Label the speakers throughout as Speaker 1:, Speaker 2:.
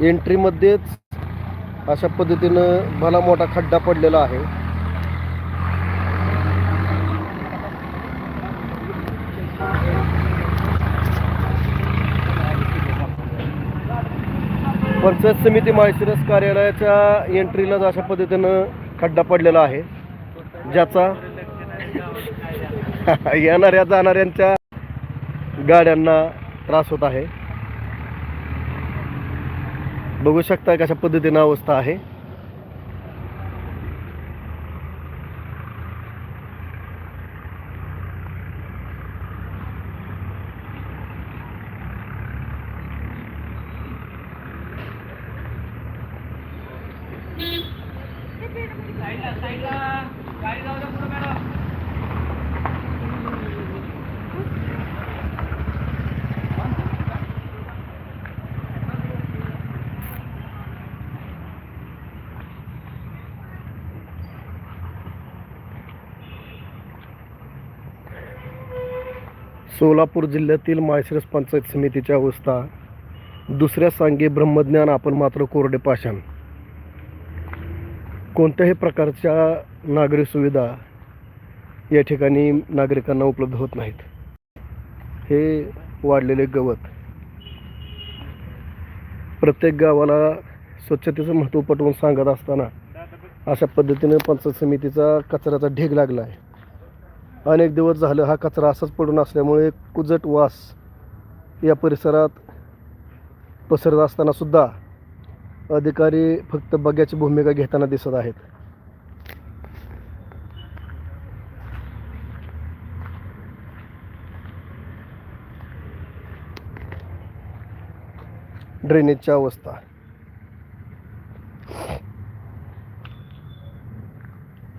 Speaker 1: एंट्रीमध्येच अशा पद्धतीनं भला मोठा खड्डा पडलेला आहे. पंचायत समिती माळशिरस कार्यालयाच्या एंट्रीलाच अशा पद्धतीनं खड्डा पडलेला आहे. ज्याचा येणाऱ्या जाणाऱ्यांच्या गाड्यांना त्रास होत आहे. बघू शकता कशा पद्धतीनं अवस्था आहे. सोलापूर जिल्ह्यातील माळशिरस पंचायत समितीच्या अवस्था दुसऱ्या सांगे ब्रह्मज्ञान आपण मात्र कोरडे पाषाण. कोणत्याही प्रकारच्या नागरी सुविधा या ठिकाणी नागरिकांना उपलब्ध होत नाहीत. हे वाढलेले गवत प्रत्येक गावाला स्वच्छतेचं महत्त्व पटवून सांगत असताना अशा पद्धतीने पंचायत समितीचा कचऱ्याचा ढीग लागला आहे. अनेक दिवस झालं हा कचरा असाच पडून असल्यामुळे कुजट वास या परिसरात पसरत असताना सुद्धा अधिकारी फक्त बग्याची भूमिका घेताना दिसत आहेत. ड्रेनेजची अवस्था.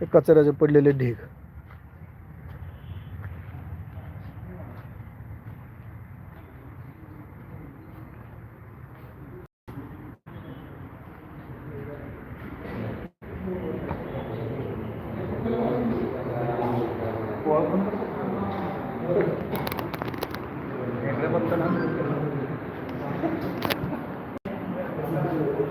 Speaker 1: हे कचऱ्याचे पडलेले ढीग.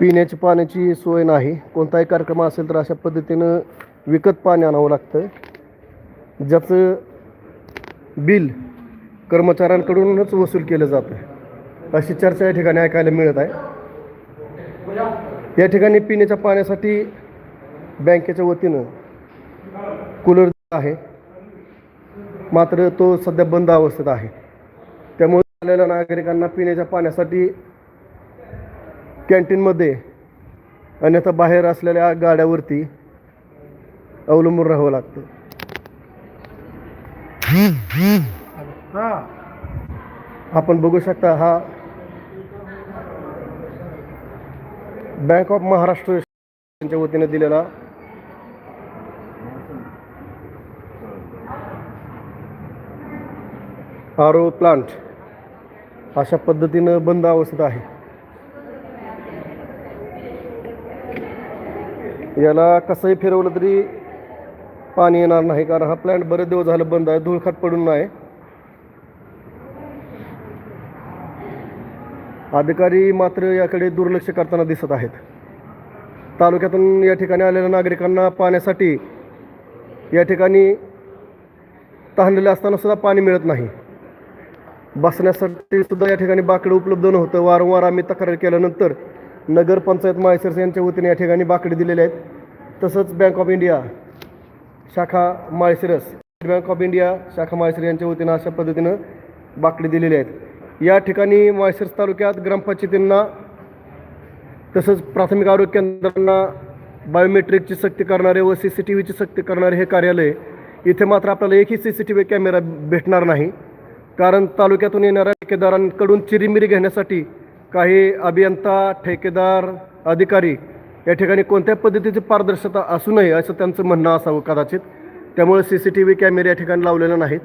Speaker 1: पिण्याची पाण्याची सोय नाही. कोणताही कार्यक्रम असेल तर अशा पद्धतीनं विकत पाणी आणावं लागतं. ज्याचं बिल कर्मचाऱ्यांकडूनच वसूल केलं जातं. अशी चर्चा या ठिकाणी ऐकायला मिळत आहे. या ठिकाणी पिण्याच्या पाण्यासाठी बँकेच्या वतीनं कूलर आहे. मात्र तो सध्या बंद अवस्थेत आहे. त्यामुळे आलेल्या नागरिकांना पिण्याच्या पाण्यासाठी कॅन्टीनमध्ये अन्यथा बाहेर असलेल्या गाड्यावरती अवलंबून राहावं लागतं. आपण बघू शकता हा बँक ऑफ महाराष्ट्र यांच्या वतीने दिलेला आर प्लांट अशा पद्धतीनं बंद अवस्थेत आहे. याला कसंही फिरवलं तरी पाणी येणार नाही कारण हा प्लॅन्ट बरेच दिवस झालं बंद आहे धुळखात पडून नाही. अधिकारी मात्र याकडे दुर्लक्ष करताना दिसत आहेत. तालुक्यातून या ठिकाणी आलेल्या नागरिकांना पाण्यासाठी या ठिकाणी तहानलेलं असताना सुद्धा पाणी मिळत नाही. बसण्यासाठी सुद्धा या ठिकाणी बाकडं उपलब्ध नव्हतं. वारंवार आम्ही तक्रार केल्यानंतर नगरपंचायत माळशिरस यांच्या वतीने या ठिकाणी बाकडे दिलेले आहेत. तसंच बँक ऑफ इंडिया शाखा माळशिरस बँक ऑफ इंडिया शाखा माहेश्वर यांच्या वतीनं अशा पद्धतीनं बाकडे दिलेले आहेत. या ठिकाणी माळशिरस तालुक्यात ग्रामपंचायतींना तसंच प्राथमिक आरोग्य केंद्रांना बायोमेट्रिकची सक्ती करणारे व सी सी टी व्हीची सक्ती करणारे हे कार्यालय इथे मात्र आपल्याला एकही C C T V camera भेटणार नाही. कारण तालुक्यातून येणाऱ्या ठेकेदारांकडून चिरीमिरी घेण्यासाठी काही अभियंता ठेकेदार अधिकारी या ठिकाणी कोणत्या पद्धतीची पारदर्शकता असू नये असं त्यांचं म्हणणं असावं कदाचित. त्यामुळे सी सी टी व्ही कॅमेरे या ठिकाणी लावलेले नाहीत.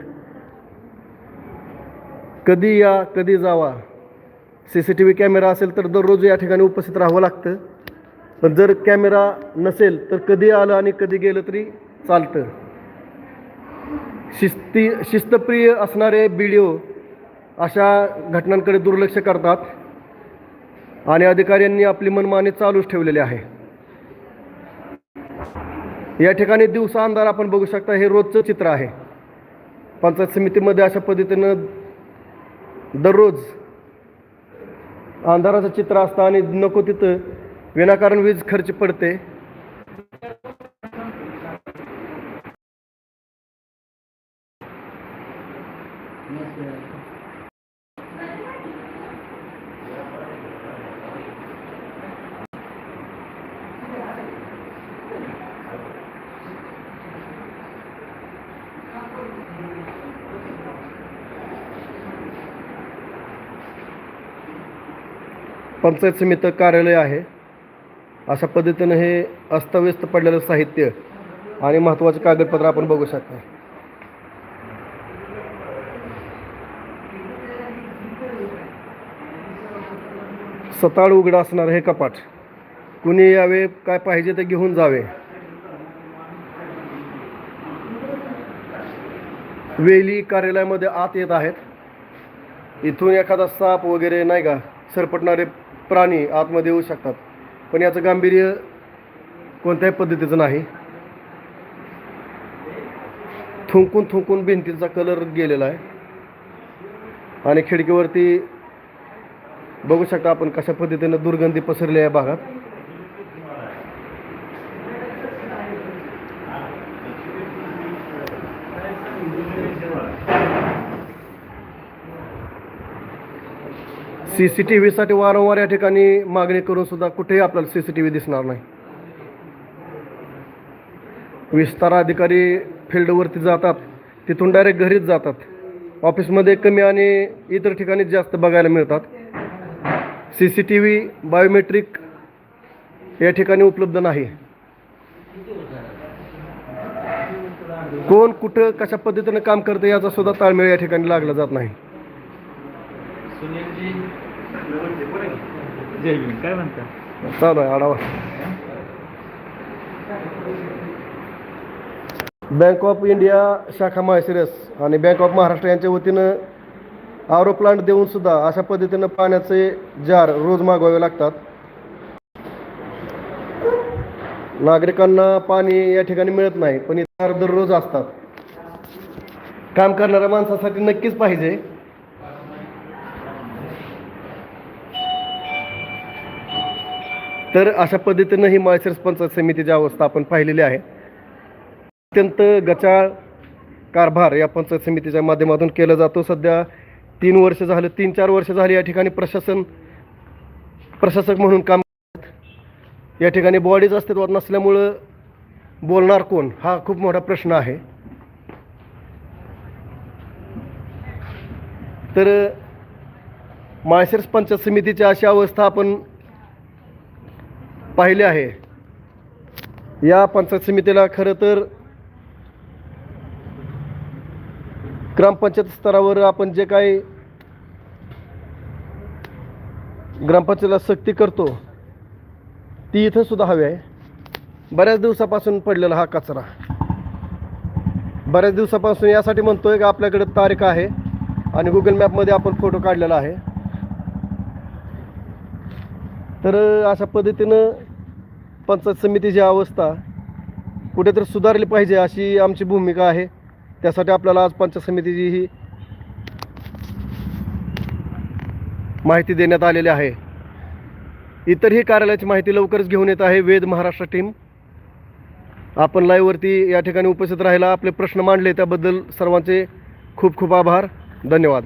Speaker 1: कधी या कधी जावा. C C T V camera असेल तर दररोज या ठिकाणी उपस्थित राहावं लागतं. पण जर कॅमेरा नसेल तर कधी आलं आणि कधी गेलं तरी चालतं. शिस्ती शिस्तप्रिय असणारे बी डी ओ अशा घटनांकडे दुर्लक्ष करतात. आणि अधिकाऱ्यांनी आपली मनमानी चालूच ठेवलेली आहे. या ठिकाणी दिवसा अंधार आपण बघू शकता हे रोजचं चित्र आहे. पंचायत समितीमध्ये अशा पद्धतीनं दररोज अंधाराचं चित्र असतं आणि नको तिथं विनाकारण वीज खर्च पडते. पंचायत समिती कार्यालय आहे. अशा पद्धतीनं हे अस्तव्यस्त पडलेलं साहित्य आणि महत्त्वाचे कागदपत्र आपण बघू शकता. सताळ उघडं असणार हे कपाट. कुणी यावे काय पाहिजे ते घेऊन जावे. वेली कार्यालयामध्ये आत येत आहेत. इथून एखादा साप वगैरे नाही का सरपटणारे प्राणी आतमध्ये येऊ शकतात. पण याचं गांभीर्य कोणत्याही पद्धतीचं नाही. थुंकून थुंकून भिंतीचा कलर गेलेला आहे. आणि खिडकीवरती बघू शकता आपण कशा पद्धतीनं दुर्गंधी पसरली आहे भागात. सी सी टी व्हीसाठी वारंवार या ठिकाणी मागणी करून सुद्धा कुठेही आपल्याला सी सी टी व्ही दिसणार नाही. विस्तार अधिकारी फील्डवरती जातात. तिथून डायरेक्ट घरीच जातात. ऑफिसमध्ये कमी आणि इतर ठिकाणी जास्त बघायला मिळतात. C C T V biometric या ठिकाणी उपलब्ध नाही. कोण कुठं कशा पद्धतीनं काम करतं याचा सुद्धा ताळमेळ या ठिकाणी लागला जात नाही.
Speaker 2: जय भीम काय म्हणता?
Speaker 1: चालू आहे आढावा. बँक ऑफ इंडिया शाखा माळशिरस आणि बँक ऑफ महाराष्ट्र यांच्या वतीनं आरो प्लांट देऊन सुद्धा अशा पद्धतीनं पाण्याचे जार रोज मागवावे लागतात. नागरिकांना पाणी या ठिकाणी मिळत नाही पण इथे दररोज असतात. काम करणाऱ्या माणसासाठी नक्कीच पाहिजे. तर अशा पद्धतीनं ही माळशिरस पंचायत समितीची अवस्था आपण पाहिलेली आहे. अत्यंत गचाळ कारभार या पंचायत समितीच्या माध्यमातून केला जातो. सध्या तीन वर्ष झालं तीन चार वर्ष झाली या ठिकाणी प्रशासन प्रशासक म्हणून काम या ठिकाणी बॉडीज अस्तित्वात नसल्यामुळं बोलणार कोण? हा खूप मोठा प्रश्न आहे. तर माळशिरस पंचायत समितीची अशी अवस्था आपण पाहिले आहे. या पंचायत समितीला खरं तर ग्रामपंचायत स्तरावर आपण जे काही ग्रामपंचायतीला सक्ती करतो ती इथं सुद्धा हवी आहे. बऱ्याच दिवसापासून पडलेला हा कचरा. बऱ्याच दिवसापासून यासाठी म्हणतोय का आपल्याकडे तारीख आहे आणि गुगल मॅपमध्ये आपण फोटो काढलेला आहे. तर अशा पद्धतीनं पंचायत समितीची अवस्था कुठेतरी सुधारली पाहिजे अशी आमची भूमिका आहे. त्यासाठी आपल्याला आज पंचायत समितीची ही माहिती देण्यात आलेली आहे. इतरही कार्यालयाची माहिती लवकरच घेऊन येत आहे वेद महाराष्ट्र टीम. आपण लाईव्हवरती या ठिकाणी उपस्थित राहिला आपले प्रश्न मांडले त्याबद्दल सर्वांचे खूप खूप आभार. धन्यवाद.